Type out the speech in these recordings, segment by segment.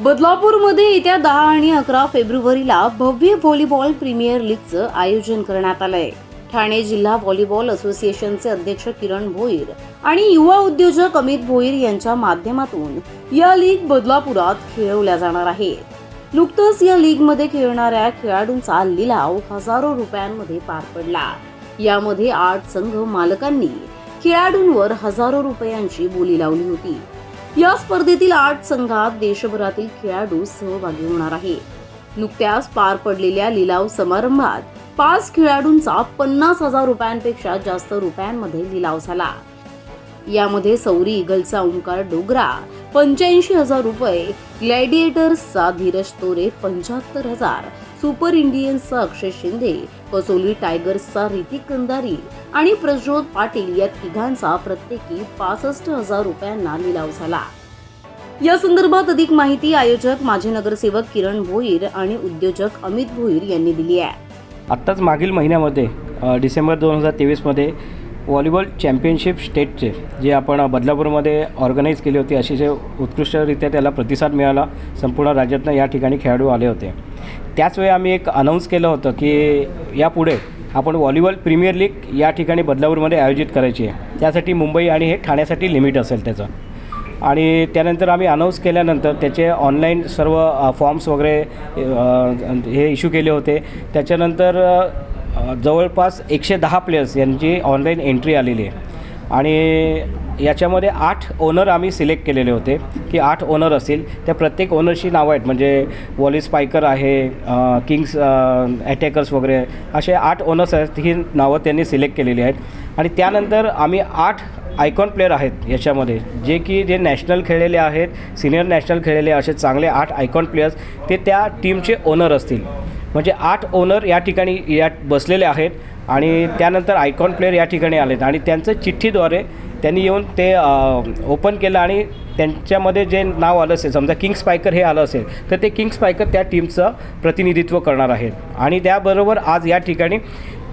बदलापूरमध्ये येत्या दहा आणि अकरा फेब्रुवारीला भव्य व्हॉलीबॉल प्रीमियर लीगचं आयोजन करण्यात आलंय. ठाणे जिल्हा व्हॉलीबॉल असोसिएशनचे अध्यक्ष किरण भोईर आणि युवा उद्योजक अमित भोईर यांच्या माध्यमातून या लीग बदलापुरात खेळवल्या जाणार आहे नुकतंच या लीगमध्ये खेळणाऱ्या खेळाडूंचा लिलाव हजारो रुपयांमध्ये पार पडला. यामध्ये आठ संघ मालकांनी खेळाडूंवर हजारो रुपयांची बोली लावली होती. या स्पर्धेतील आठ संघात देशभरातील खेळाडू सहभागी होणार आहे नुकत्याच पार पडलेल्या लिलाव समारंभात पाच खेळाडूंचा पन्नास हजार रुपयांपेक्षा जास्त रुपयांमध्ये लिलाव झाला. यामध्ये सौरी इगलचा ओंकार डोगरा पंच्याऐंशी हजार रुपये ग्लॅडिएटर्सचा धीरज तोरे पंच्याहत्तर हजार सुपर इंडियन्सचा अक्षय शिंदे कसोली टायगर्सचा रितिक कंदारी आणि प्रज्योत पाटील या तिघांचा प्रत्येकी पासष्ट हजार रुपयांना लिलाव झाला. या संदर्भात अधिक माहिती आयोजक माजी नगरसेवक किरण भोईर आणि उद्योजक अमित भोईर यांनी दिली आहे. आत्ताच मागील महिन्यामध्ये डिसेंबर दोन हजार तेवीसमध्ये व्हॉलीबॉल चॅम्पियनशिप स्टेटचे जे आपण बदलापूरमध्ये ऑर्गनाईज केली होती अतिशय उत्कृष्टरित्या त्याला प्रतिसाद मिळाला संपूर्ण राज्यातनं या ठिकाणी खेळाडू आले होते. त्याचवेळी आम्ही एक अनाऊन्स केलं होतं की यापुढे आपण व्हॉलीबॉल प्रीमियर लीग या ठिकाणी बदलापूरमध्ये आयोजित करायची आहे. त्यासाठी मुंबई आणि हे ठाण्यासाठी लिमिट असेल त्याचं. आणि त्यानंतर आम्ही अनाऊन्स केल्यानंतर त्याचे ऑनलाईन सर्व फॉर्म्स वगैरे हे इश्यू केले होते. त्याच्यानंतर जवळपास एकशे दहा प्लेयर्स यांची ऑनलाईन एंट्री आलेली आहे. आणि याच्यामध्ये आठ ओनर आम्ही सिलेक्ट केलेले होते की आठ ओनर असतील. त्या प्रत्येक ओनरची नावं आहेत म्हणजे वॉली स्पायकर आहे किंग्स अटॅकर्स वगैरे असे आठ ओनर्स आहेत ही नावं त्यांनी सिलेक्ट केलेली आहेत. आणि त्यानंतर आम्ही आठ आयकॉन प्लेअर आहेत याच्यामध्ये. जे की जे नॅशनल खेळलेले आहेत सिनियर नॅशनल खेळलेले असे चांगले आठ आयकॉन प्लेयर्स ते त्या टीमचे ओनर असतील. म्हणजे आठ ओनर या ठिकाणी या बसलेले आहेत आणि त्यानंतर आयकॉन प्लेअर या ठिकाणी आलेत. आणि त्यांचं चिठ्ठीद्वारे त्यांनी येऊन ते ओपन केलं आणि त्यांच्यामध्ये जे नाव आलं असेल समजा किंग स्पायकर हे आलं असेल तर ते किंग स्पायकर त्या टीमचं प्रतिनिधित्व करणार आहेत. आणि त्याबरोबर आज या ठिकाणी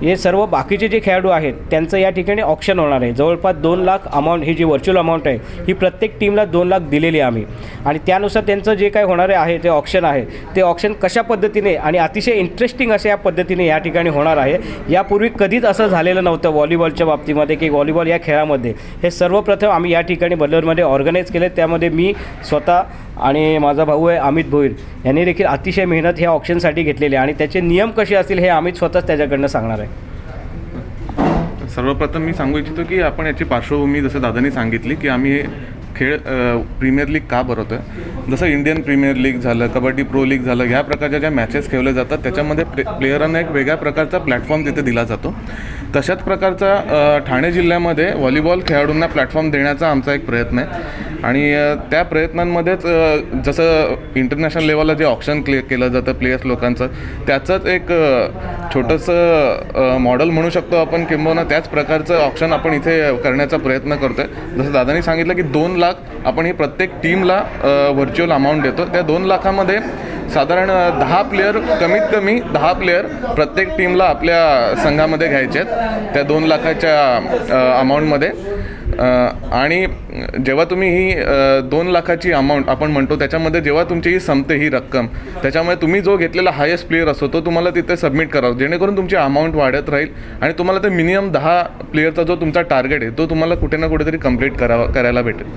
हे सर्व बाकीचे जे खेळाडू आहेत त्यांचं या ठिकाणी ऑप्शन होणार आहे. जवळपास दोन लाख अमाऊंट ही जी व्हर्च्युअल अमाऊंट आहे ही प्रत्येक टीमला दोन लाख दिलेली आहे आम्ही. आणि त्यानुसार त्यांचं जे काय होणारे आहे ते ऑप्शन आहे. ते ऑप्शन कशा पद्धतीने आणि अतिशय इंटरेस्टिंग अशा या पद्धतीने या ठिकाणी होणार आहे. यापूर्वी कधीच असं झालेलं नव्हतं व्हॉलीबॉलच्या बाबतीमध्ये की व्हॉलीबॉल या खेळामध्ये. हे सर्वप्रथम आम्ही या ठिकाणी बलरमध्ये ऑर्गनाईज केले. त्यामध्ये मी स्वतः आणि माझा भाऊ आहे अमित भोईर. यांनी देखील अतिशय मेहनत ह्या ऑप्शनसाठी घेतलेली आहे आणि त्याचे नियम कसे असतील हे आम्हीच स्वतःच त्याच्याकडनं सांगणार आहे. सर्वप्रथम मी सांगू इच्छितो की आपण याची पार्श्वभूमी जसं दादानी सांगितली की आम्ही हे खेळ प्रीमियर लीग का भरवतो आहे जसं इंडियन प्रीमियर लीग झालं कबड्डी प्रो लीग झालं ह्या प्रकारच्या ज्या मॅचेस खेळल्या जातात त्याच्यामध्ये प्ले प्लेयरांना एक वेगळ्या प्रकारचा प्लॅटफॉर्म तिथे दिला जातो. तशाच प्रकारचा ठाणे जिल्ह्यामध्ये व्हॉलीबॉल खेळाडूंना प्लॅटफॉर्म देण्याचा आमचा एक प्रयत्न आहे. आणि त्या प्रयत्नांमध्येच जसं इंटरनॅशनल लेवलला जे ऑप्शन क्लिअर केलं जातं प्लेयर्स लोकांचं त्याचंच एक छोटंसं मॉडेल म्हणू शकतो आपण किंबहुना त्याच प्रकारचं ऑप्शन आपण इथे करण्याचा प्रयत्न करतो आहे जसं दादानी सांगितलं की दोन लाख आपण ही प्रत्येक टीमला व्हर्च्युअल अमाऊंट देतो. त्या दोन लाखामध्ये साधारण दहा प्लेअर कमीत कमी दहा प्लेअर प्रत्येक टीमला आपल्या संघामध्ये घ्यायचे आहेत. त्या दोन लाखाच्या अमाऊंटमध्ये आणि जेव्हा तुम्ही ही दोन लाखाची अमाऊंट आपण म्हणतो त्याच्यामध्ये जेव्हा तुमची ही संपते ही रक्कम त्याच्यामुळे तुम्ही जो घेतलेला हायेस्ट प्लेअर असतो तो तुम्हाला तिथे सबमिट करावा जेणेकरून तुमची अमाऊंट वाढत राहील आणि तुम्हाला ते मिनिमम दहा प्लेअरचा जो तुमचा टार्गेट आहे तो तुम्हाला कुठे ना कुठेतरी कंप्लीट करावा करायला भेटेल.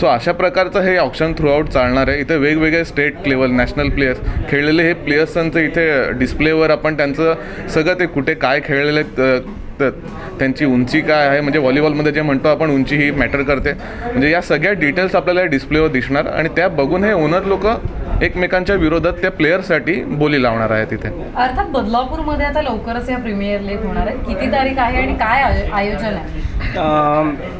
सो अशा प्रकारचं हे ऑप्शन थ्रूआउट चालणार आहे. इथे वेगवेगळे स्टेट लेवल नॅशनल प्लेयर्स खेळलेले हे प्लेयर्सांचं इथे डिस्प्लेवर आपण त्यांचं सगळं ते कुठे काय खेळलेले तर त्यांची उंची काय आहे? म्हणजे व्हॉलीबॉलमध्ये जे म्हणतो आपण उंची ही मॅटर करते. म्हणजे या सगळ्या डिटेल्स आपल्याला डिस्प्लेवर दिसणार आणि त्या बघून हे ओनर लोक एकमेकांच्या विरोधात त्या प्लेयरसाठी बोली लावणार आहे तिथे अर्थात बदलापूरमध्ये आता लवकरच या प्रीमियर लीग होणार आहे. किती तारीख आहे आणि काय आयो- आयोजन आहे?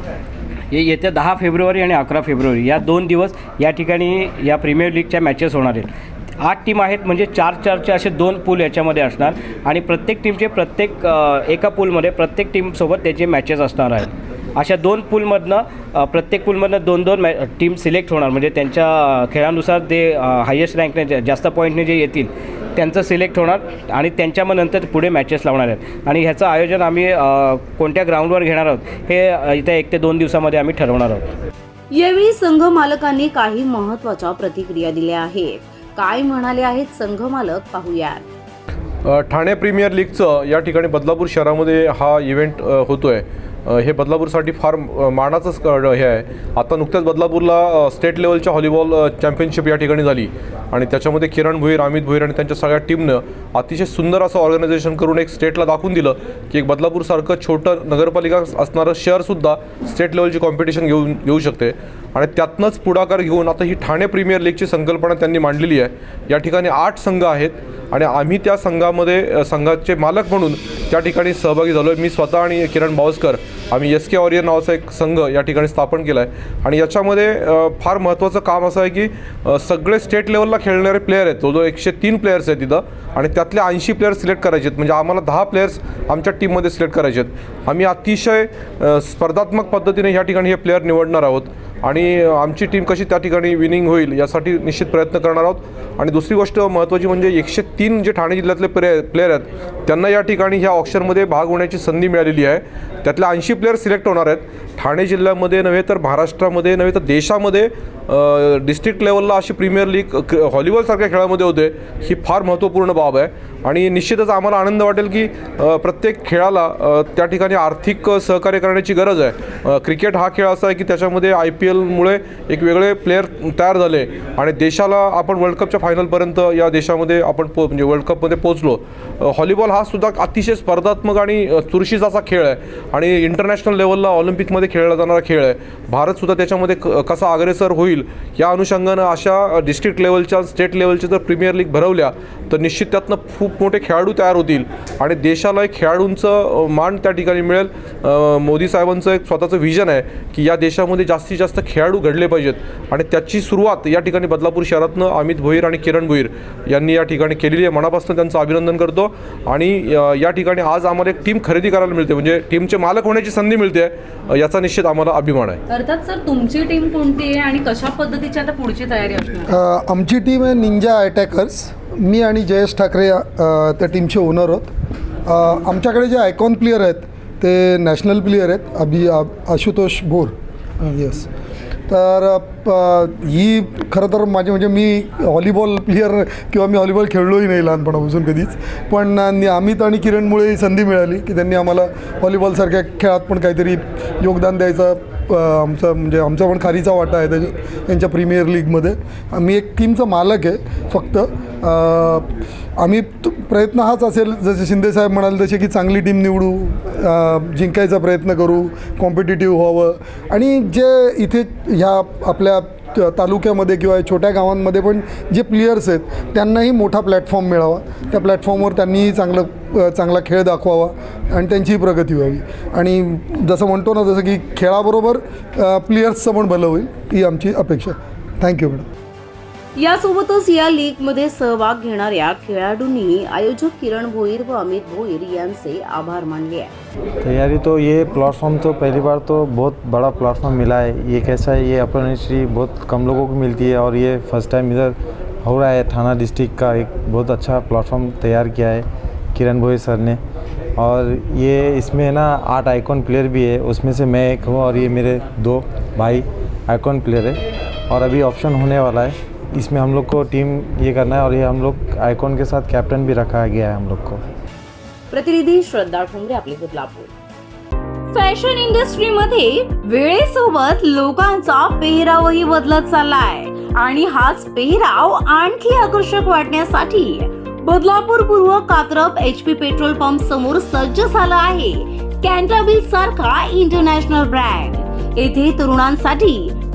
ये येत्या दहा फेब्रुवारी आणि अकरा फेब्रुवारी या दोन दिवस या ठिकाणी या प्रीमियर लीगच्या मॅचेस होणार आहेत. आठ टीम आहेत म्हणजे चार चारचे असे दोन पूल याच्यामध्ये असणार. आणि प्रत्येक टीमचे प्रत्येक एका पूलमध्ये प्रत्येक टीमसोबत त्याचे मॅचेस असणार आहेत. अशा दोन पूलमधनं प्रत्येक पूलमधनं दोन दोन मॅ टीम सिलेक्ट होणार. म्हणजे त्यांच्या खेळानुसार ते हायेस्ट रँकने जे- जास्त पॉईंटने जे येतील त्यांचं सिलेक्ट होणार. आणि त्यांच्या मग नंतर पुढे मॅचेस लावणार आहेत. आणि ह्याचं आयोजन आम्ही कोणत्या ग्राउंडवर घेणार आहोत हे इथे एक ते दोन दिवसामध्ये आम्ही ठरवणार आहोत. यावेळी संघ मालकांनी काही महत्त्वाच्या प्रतिक्रिया दिल्या आहेत. काय म्हणाले आहेत संघ मालक पाहूयात. ठाणे प्रीमियर लीगचं या ठिकाणी बदलापूर शहरामध्ये हा इव्हेंट होतो आहे हे बदलापूरसाठी फार मानाचंच हे आहे. आता नुकत्याच बदलापूरला स्टेट लेवलच्या हॉलीबॉल चॅम्पियनशिप या ठिकाणी झाली. आणि त्याच्यामध्ये किरण भुईर अमित भुईर आणि त्यांच्या सगळ्या टीमनं अतिशय सुंदर असं ऑर्गनायझेशन करून एक स्टेटला दाखवून दिलं की एक बदलापूरसारखं छोटं नगरपालिका असणारं शहरसुद्धा स्टेट लेवलची कॉम्पिटिशन घेऊन घेऊ शकते. आणि त्यातनंच पुढाकार घेऊन आता ही ठाणे प्रीमियर लीगची संकल्पना त्यांनी मांडलेली आहे. या ठिकाणी आठ संघ आहेत आणि आम्ही त्या संघामध्ये संघाचे मालक म्हणून त्या ठिकाणी सहभागी झालो आहे मी स्वतः आणि किरण बावस्कर आम्ही एस के ऑरियन नावाचा एक संघ या ठिकाणी स्थापन केला आहे आणि याच्यामध्ये फार महत्त्वाचं काम असं आहे की सगळे स्टेट लेवलला खेळणारे प्लेयर आहेत. जवळजवळ एकशे तीन प्लेयर्स आहेत तिथं. आणि त्यातले ऐंशी प्लेयर सिलेक्ट करायचे आहेत म्हणजे आम्हाला दहा प्लेयर्स आमच्या टीममध्ये सिलेक्ट करायचे आहेत आम्ही अतिशय स्पर्धात्मक पद्धतीने ह्या ठिकाणी हे प्लेयर निवडणार आहोत. आणि आमची टीम कशी त्या ठिकाणी विनिंग होईल यासाठी निश्चित प्रयत्न करणार आहोत. आणि दुसरी गोष्ट महत्त्वाची म्हणजे एकशे तीन जे ठाणे जिल्ह्यातले प्लेयर प्लेयर आहेत त्यांना या ठिकाणी ह्या ऑप्शनमध्ये भाग होण्याची संधी मिळालेली आहे. त्यातले ऐंशी प्लेयर सिलेक्ट होणार आहेत. ठाणे जिल्ह्यामध्ये नव्हे तर महाराष्ट्रामध्ये नव्हे तर देशामध्ये डिस्ट्रिक्ट लेवलला अशी प्रीमियर लीग व्हॉलीबॉलसारख्या खेळामध्ये होते. ही फार महत्त्वपूर्ण बाब आहे. आणि निश्चितच आम्हाला आनंद वाटेल की प्रत्येक खेळाला त्या ठिकाणी आर्थिक सहकार्य करण्याची गरज आहे. क्रिकेट हा खेळ असा आहे की त्याच्यामध्ये आय पी एलमुळे एक वेगळे प्लेयर तयार झाले. आणि देशाला आपण वर्ल्ड कपच्या फायनलपर्यंत या देशामध्ये आपण पो म्हणजे वर्ल्ड कपमध्ये पोचलो व्हॉलीबॉल हा सुद्धा अतिशय स्पर्धात्मक आणि चुरशीचा असा खेळ आहे. आणि इंटरनॅशनल लेवलला ऑलिम्पिकमध्ये खेळला जाणारा खेळ आहे. भारतसुद्धा त्याच्यामध्ये क कसा अग्रेसर होईल या अनुषंगानं अशा डिस्ट्रिक्ट लेवलच्या स्टेट लेवलच्या जर प्रीमियर लीग भरवल्या तर निश्चित त्यातनं खूप मोठे खेळाडू तयार होतील. आणि देशाला एक खेळाडूंचं मान त्या ठिकाणी मिळेल. मोदी साहेबांचं एक स्वतःचं व्हिजन आहे की या देशामध्ये जास्तीत जास्त खेळाडू घडले पाहिजेत. आणि त्याची सुरुवात या ठिकाणी बदलापूर शहरातनं अमित भोईर आणि किरण भोईर यांनी या ठिकाणी केलेली आहे. मनापासून त्यांचं अभिनंदन करतो. आणि या ठिकाणी आज आम्हाला एक टीम खरेदी करायला मिळते. म्हणजे टीमचे मालक होण्याची संधी मिळते याचा निश्चित आम्हाला अभिमान आहे. अर्थात सर तुमची टीम कोणती आहे आणि कशा पद्धतीची आता पुढची तयारी असणार? आमची टीम आहे निंजा अटॅकर्स मी आणि जयेश ठाकरे त्या टीमचे ओनर आहोत. आमच्याकडे जे आयकॉन प्लेयर आहेत ते नॅशनल प्लेयर आहेत अभि आ- आशुतोष भोर येस तर ही खरं तर माझे म्हणजे मी व्हॉलीबॉल प्लेयर किंवा मी हॉलीबॉल खेळलोही नाही लहानपणापासून कधीच. पण अमित आणि किरणमुळे संधी मिळाली की त्यांनी आम्हाला व्हॉलीबॉलसारख्या खेळात पण काहीतरी योगदान द्यायचं आमचं आमचा म्हणजे आमचा पण खारीचा वाटा आहे त्याच्या त्यांच्या प्रीमियर लीगमध्ये आम्ही एक टीमचा मालक आहे फक्त. आम्ही प्रयत्न हाच असेल जसे शिंदेसाहेब म्हणाले तसे की चांगली टीम निवडू जिंकायचा प्रयत्न करू कॉम्पिटिटिव्ह व्हावं. आणि जे इथे ह्या आपल्या तालुक्यामध्ये किंवा छोट्या गावांमध्ये पण जे प्लेयर्स आहेत त्यांनाही मोठा प्लॅटफॉर्म मिळावा. त्या प्लॅटफॉर्मवर त्यांनीही चांगलं चांगला खेळ दाखवावा आणि त्यांचीही प्रगती व्हावी. आणि जसं म्हणतो ना जसं की खेळाबरोबर प्लेयर्सचं पण भलं होईल ही आमची अपेक्षा. थँक्यू मॅडम यासोबतच या लीग मध्ये सहभाग घेणाऱ्या खेळाडूंनी आयोजक किरण भोईर व अमित भोईर यांचे आभार मानले आहे तैयारी तो ये प्लेटफॉर्म तो पहली बार तो बहुत बड़ा प्लेटफॉर्म मिला है। ये कैसा है? ये अपॉर्चुनिटी बहुत कम लोगों को मिलती है और ये फ़र्स्ट टाइम इधर हो रहा है थाना डिस्ट्रिक्ट का एक बहुत अच्छा प्लेटफॉर्म तैयार किया है किरण भोई सर ने। और ये इसमें है ना आठ आइकॉन प्लेयर भी है। उसमें से मैं एक हूँ और ये मेरे दो भाई आइकॉन प्लेयर है। और अभी ऑप्शन होने वाला है। इसमें हम लोग को टीम ये करना है और ये हम लोग आइकॉन के साथ कैप्टन भी रखा गया है हम लोग को। प्रतिनिधी श्रद्धा ठोंबरे आपले बदलापूर। फॅशन इंडस्ट्रीमध्ये वेळेसोबत लोकांचा पेहरावही बदलत चाललाय आणि हाच पेहराव आणखी आकर्षक वाटण्यासाठी बदलापूर पूर्व Katrap H P petrol pump समोर सज्ज झाला आहे. कॅन्टाबिल सारखा इंटरनॅशनल ब्रँड येथे तरुणांसाठी